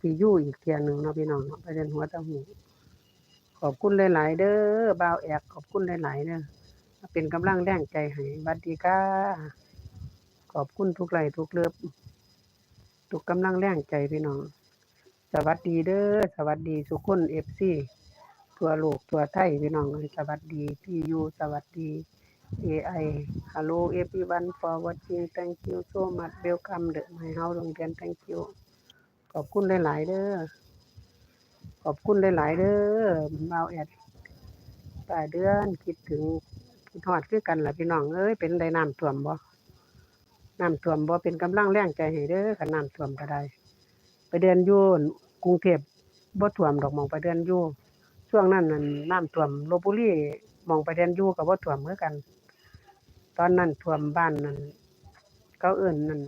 ที่อยู่อีกเที่ยหนึ่งเนาะพี่น้องเนาะประเด็นหัวตะหูขอบคุณหลาย ๆ เด้อบ่าวแอกขอบคุณหลาย ๆ เด้อเป็นกำลังแรงใจให้หวัดดีค่ะขอบคุณทุกไลค์ทุกเลิฟทุกกำลังแรงใจพี่น้อง สวัสดีเด้อสวัสดีทุกคน FC ทั่วโลกทั่วไทยพี่น้องสวัสดีพี่ยูสวัสดี AI hello everyone for watching thank you so much welcome the my house โรงเรียน thank you ขอบคุณหลาย ๆเด้อขอบคุณหลาย ๆเด้อเบาแอดปลายเดือนคิดถึงคิดฮอดคือกันล่ะพี่น้องเอ้ยเป็นได้น้ำท่วมบ่น้ำท่วมบ่เป็นกำลังแรงใจให้เด้อคันน้ำท่วมก็ได้ ไปเดินยู่กรุงเทพบ่ท่วมดอกมองไปเดินยู่ช่วงนั้นนั่นน้ำท่วมลพบุรีมองไปเดินยู่ก็บ่ท่วมคือกัน ตอนนั้นท่วมบ้านนั่นเขาเอิ้นนั่น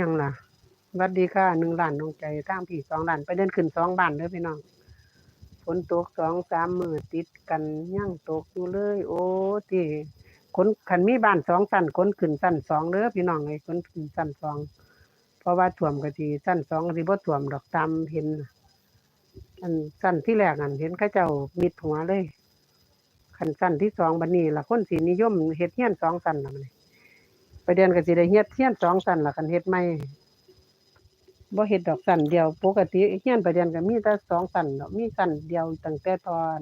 ยังล่ะ วัสดีค่ะหนึ่งล้านดวงใจทางพี่สองล้านไปเดินขึ้นสองบ้านเด้อพี่น้องฝนตกสองสามมือติดกันยังตกอยู่เลย โอ้ที่คนคันมีบ้านสองชั้นคนขึ้นชั้นสองเด้อพี่น้องเอ้ยคนขึ้นชั้นสองเพราะว่าท่วมก็สิชั้นสองก็สิบ่ท่วมดอกตามเห็นน่ะอันชั้นที่แรกนั่นเห็นเขาเจ้ามิดหัวเลยคันชั้นที่สองบัดนี้ละคนสินิยมเฮ็ดเฮียนสองชั้นละบันไปเดือนก็สิได้เฮ็ดเฮียนสองชั้นละคันเฮ็ดใหม่ บ่เฮ็ดดอกชั้นเดียว ปกติเฮียนไปเดือนก็มีแต่สองชั้นดอกมีชั้นเดียวตั้งแต่ตอน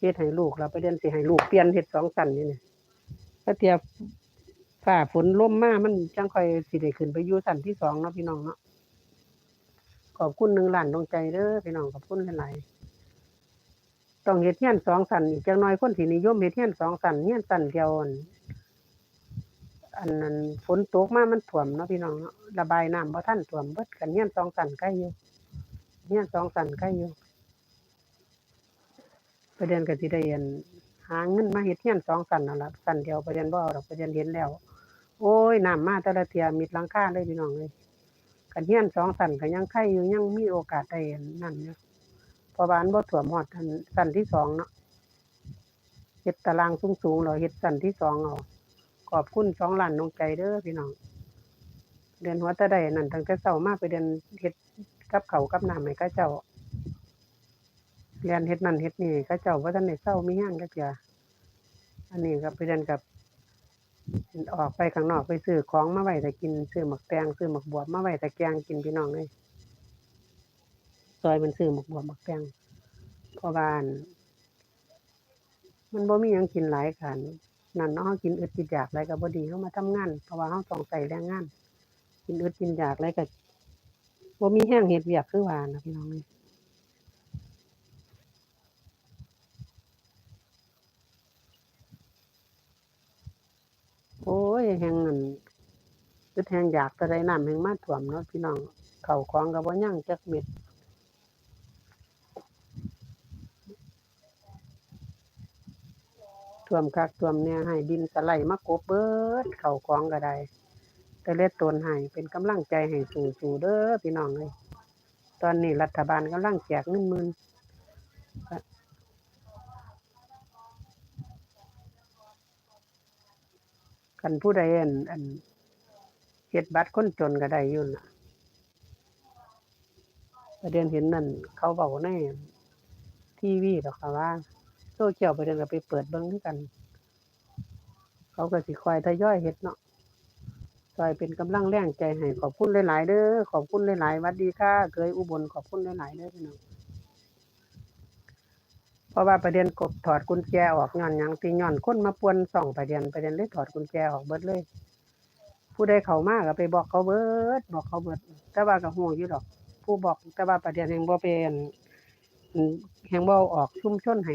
เฮ็ดให้ลูกแล้วไปเดือนสิให้ลูกเปลี่ยนเฮ็ดสองชั้นนี่นี่ถ้าเทียบฟ้าฝนลมมามันจังค่อยสิได้ขึ้นไปอยู่ชั้นที่สองเนาะพี่น้องเนาะขอบคุณหนึ่งล้านดวงใจเด้อพี่น้องขอบคุณหลายๆต้องเฮ็ดเฮียนสองชั้นอีกจักหน่อยคนสินิยมเฮ็ดเฮียนสองชั้นเฮียนชั้นเดียว อันนั้นฝนตกมามันท่วมเนาะพี่น้องเนาะระบายน้ำบ่ทันท่วมเบิดกันเฮียนสองชั้นใกล้อยู่เฮียนสองชั้นใกล้อยู่ประเด็นก็สิได้อันหาเงินมาเฮ็ดเฮียนสองชั้นนั่นล่ะชั้นเดียวประเด็นบ่เอาดอกประเด็นเห็นแล้ว โอ้ยน้ำมาแต่ละเทียมิดหลังคาเลยพี่น้องเอ้ยกันเฮียนสองชั้นก็ยังไข่อยู่ยังมีโอกาสได้อันนั่นเพราะว่าอันบ่ท่วมฮอดอันที่สองเนาะเฮ็ดตารางสูงๆแล้วเฮ็ดชั้นที่สองเอา ขอบคุณสองล้านน้องใจเด้อพี่น้อง เดือนหัวตะได้นั่นตั้งแต่เช้ามาไปเดือนเฮ็ดกับเขากับน้ำให้เขาเจ้าเรียนเฮ็ดนั่นเฮ็ดนี่เขาเจ้าบ่ทันได้เช้ามีหยังจักเทื่ออันนี้ก็ไปเดือนกับออกไปข้างนอกไปซื้อของมาไว้แต่กินซื้อหมักแตงซื้อหมักบวบมาไว้แต่แกงกินพี่น้องเลยซอยมันซื้อหมักบวบหมักแตงพราะว่าน มันบ่มีหยังกินหลายขัน นั่นเนาะเฮากินอึดกินอยากอะไรก็บ่ดีเฮามาทำงานเพราะว่าเฮาต้องใช้แรงงาน กินอึดกินอยากอะไรก็บ่มีแรงเฮ็ดเวียกคือว่านะพี่น้องเอ้ยโอ้ยแฮงอั่นคือแทงอยากแต่ได้น้ำแห่งมาท่วมเนาะพี่น้องเข้าของก็บ่ยังจักเม็ด ท่วมคักท่วมเนี่ยให้ดินสไลด์มากบเบิด เข้าวของก็ได้แต่เล็ดตนให้เป็นกำลังใจให้สู้ๆเด้อพี่น้องเอ้ยตอนนี้รัฐบาลกำลังแจกเงินหมื่นคันผู้ใดอันอันเฮ็ดบัตรคนจนก็ได้อยู่นะประเด็นเห็นนั่นเขาเว้าในทีวีดอกค่ะว่า โซเชียลประเด็นไปเปิดเบิ่งคือกัน เขาก็สิคอยทยอยเฮ็ดเนาะซอยเป็นกำลังแรงใจให้ขอบคุณหลาย ๆ เด้อขอบคุณหลาย ๆ วัดดีค่ะเคยอุบลขอบคุณหลาย ๆ เด้อพี่น้องเพราะว่าประเด็นกบถอดกุญแจออกย้อนยังที่ย้อนคนมาป่วนส่องประเด็นประเด็นเลยถอดกุญแจออกเบิดเลย ผู้ใดเขามากก็ไปบอกเขาเบิด บอกเขาเบิด แต่ว่าก็ฮู้อยู่ดอก ผู้บอกแต่ว่าประเด็นแห่งบ่เป็นแห่งบ่ออกชุ่มชนให้